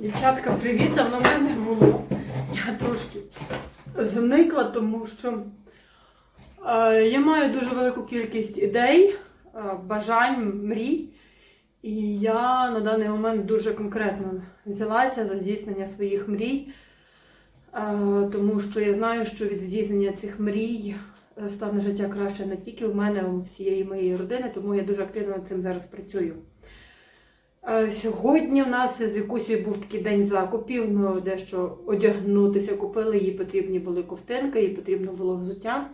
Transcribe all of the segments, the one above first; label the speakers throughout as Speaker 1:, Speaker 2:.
Speaker 1: Дівчатка, привіт, давно мене не було. Я трошки зникла, тому що е, я маю дуже велику кількість ідей, е, бажань, мрій. І я на даний момент дуже конкретно взялася за здійснення своїх мрій, е, тому що я знаю, що від здійснення цих мрій стане життя краще не тільки в мене, а у всієї моєї родини, тому я дуже активно над цим зараз працюю. Е, Сьогодні у нас з Вікусею був такий день закупів. Ми дещо одягнутися купили, їй потрібні були ковтинки, їй потрібно було взуття.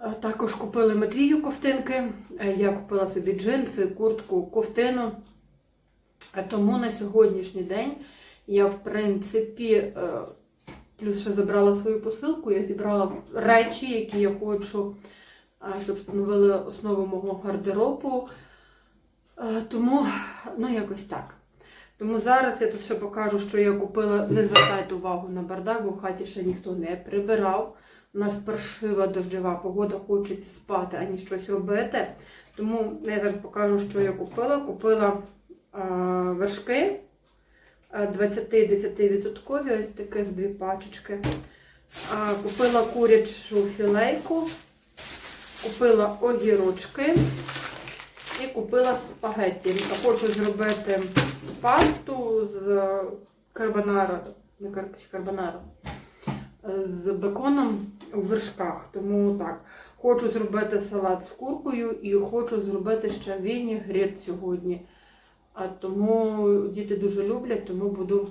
Speaker 1: Е, Також купили Матвію ковтинки. Е, Я купила собі джинси, куртку, ковтину. Тому на сьогоднішній день я, в принципі, плюс ще забрала свою посилку, я зібрала речі, які я хочу, щоб становили основу мого гардеробу. Е, Тому, ну якось так. Тому зараз я тут ще покажу, що я купила. Не звертайте увагу на бардак, бо в хаті ще ніхто не прибирав. У нас паршива дощова погода, хочеться спати, ані щось робити. Тому я зараз покажу, що я купила. Купила е, вершки е, 20-10% ось таких дві пачечки. Е, купила курячу філейку, купила огірочки. І купила спагетті. Хочу зробити пасту з карбонара, не кар- карбонара, з беконом у вершках. Тому так. Хочу зробити салат з куркою і хочу зробити ще вінігрет сьогодні. А тому діти дуже люблять, тому буду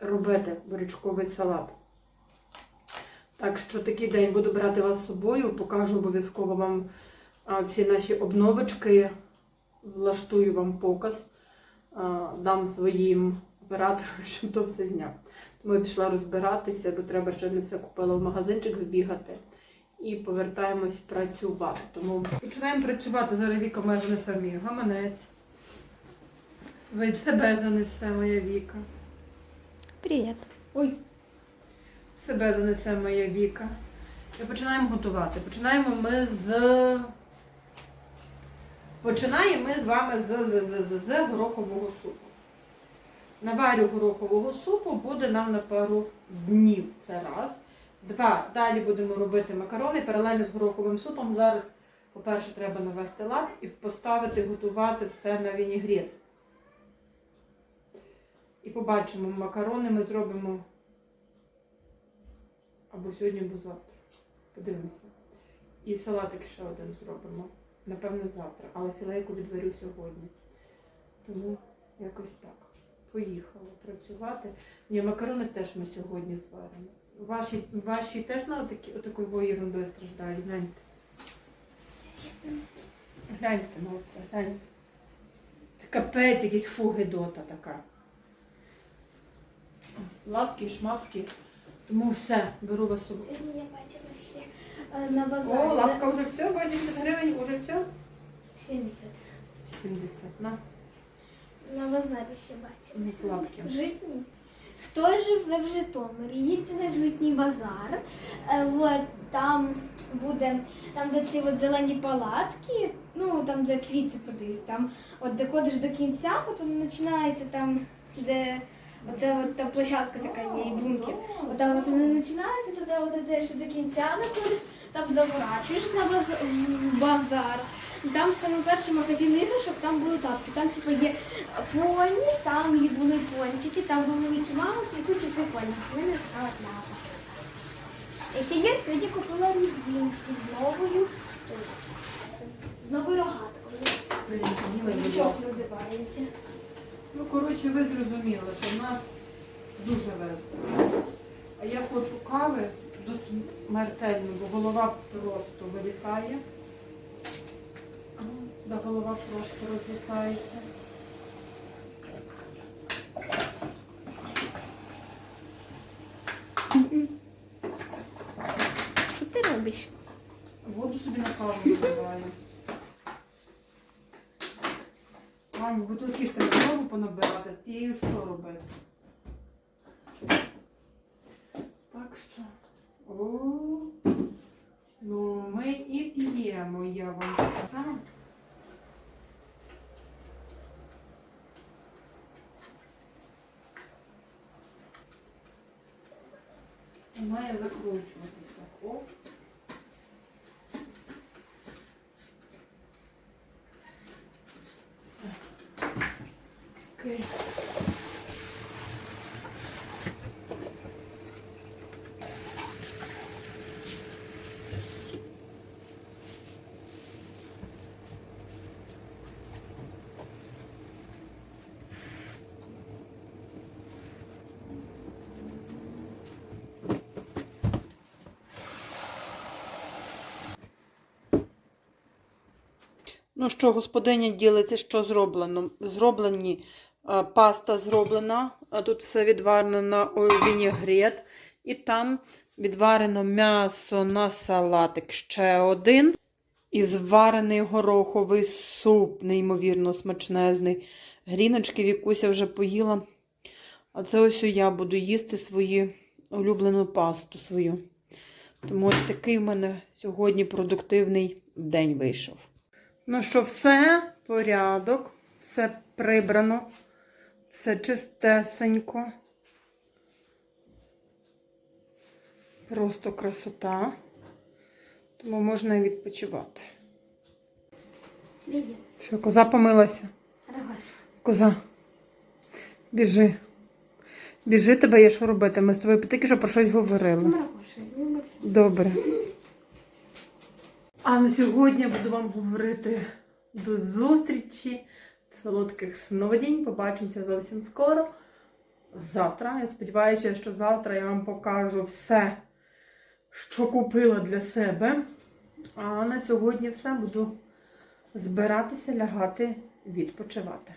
Speaker 1: робити бурячковий салат. Так що такий день буду брати вас з собою, покажу обов'язково вам всі наші обновочки влаштую вам показ, дам своїм операторам, щоб то все зняв. Тому я пішла розбиратися, бо треба ще не все купила в магазинчик збігати. І повертаємось працювати. Тому починаємо працювати. Зараз Віка має занесе мій гаманець. Себе занесе моя Віка.
Speaker 2: Привіт.
Speaker 1: Ой, себе занесе моя Віка. І починаємо готувати. Починаємо ми з. Починаємо ми з вами з, з, з, з, з горохового супу. Наварю горохового супу буде нам на пару днів. Це раз. Два. Далі будемо робити макарони паралельно з гороховим супом. Зараз, по-перше, треба навести лад і поставити готувати все на вінігрет. І побачимо, макарони ми зробимо або сьогодні, або завтра. Подивимося. І салатик ще один зробимо. Напевно, завтра. Але філейку відварю сьогодні. Тому якось так. Поїхала працювати. Ні, макарони теж ми сьогодні зваримо. Ваші, ваші теж на отакі, отакою ерундою страждають. Гляньте. Гляньте на оце, гляньте. Це капець, якийсь фу, гидота така. Лапки, шмапки. Тому все, беру вас собою.
Speaker 2: Сьогодні я бачила ще е, на
Speaker 1: О, лапка вже все, 80 гривень, уже все?
Speaker 2: 70.
Speaker 1: 70, на.
Speaker 2: На базарі ще бачила.
Speaker 1: Лапки.
Speaker 2: Житній. Хто живе в Житомирі, їдьте на житній базар. Е, от, там буде, там де ці от зелені палатки, ну там де квіти продають, там от доходиш до кінця, потім починається там, де оце от та площадка така є, і бункер. От там от вони починаються, туди от йдеш до кінця доходиш, там заворачуєш на базар, в базар. І там саме перший магазин іграшок, там були тапки. Там типу є поні, там і були пончики, там були Мікі Маус і куча прикольних. Мене от лапа. І ще є, тоді купила різиночки з новою, з новою рогаткою. Нічого називається.
Speaker 1: Ну, коротше, ви зрозуміли, що в нас дуже весело. А я хочу кави до смертельно, бо голова просто вилітає. Да, голова просто розлітається.
Speaker 2: Що ти робиш?
Speaker 1: Воду собі на каву наливаю. Мамі, бутилки ж треба знову понабирати, з цією що робити? Так що. О, ну ми і п'ємо, я вам сказала. Має закручуватись так. О. Окей. Ну що, господиня ділиться, що зроблено. Зроблені паста зроблена, а тут все відварено на вінігрет. І там відварено м'ясо на салатик ще один. І зварений гороховий суп, неймовірно смачнезний. Гріночки Вікуся вже поїла. А це ось я буду їсти свою улюблену пасту свою. Тому ось такий в мене сьогодні продуктивний день вийшов. Ну що, все порядок, все прибрано, все чистесенько. Просто красота. Тому можна і відпочивати.
Speaker 2: Привіт,
Speaker 1: Все, коза помилася.
Speaker 2: Рогаш.
Speaker 1: Коза. Біжи. Біжи тебе є що робити. Ми з тобою тільки що про щось говорили. Добре. А на сьогодні я буду вам говорити до зустрічі, солодких сновидінь. Побачимося зовсім скоро. Завтра. Я сподіваюся, що завтра я вам покажу все, що купила для себе. А на сьогодні все буду збиратися, лягати, відпочивати.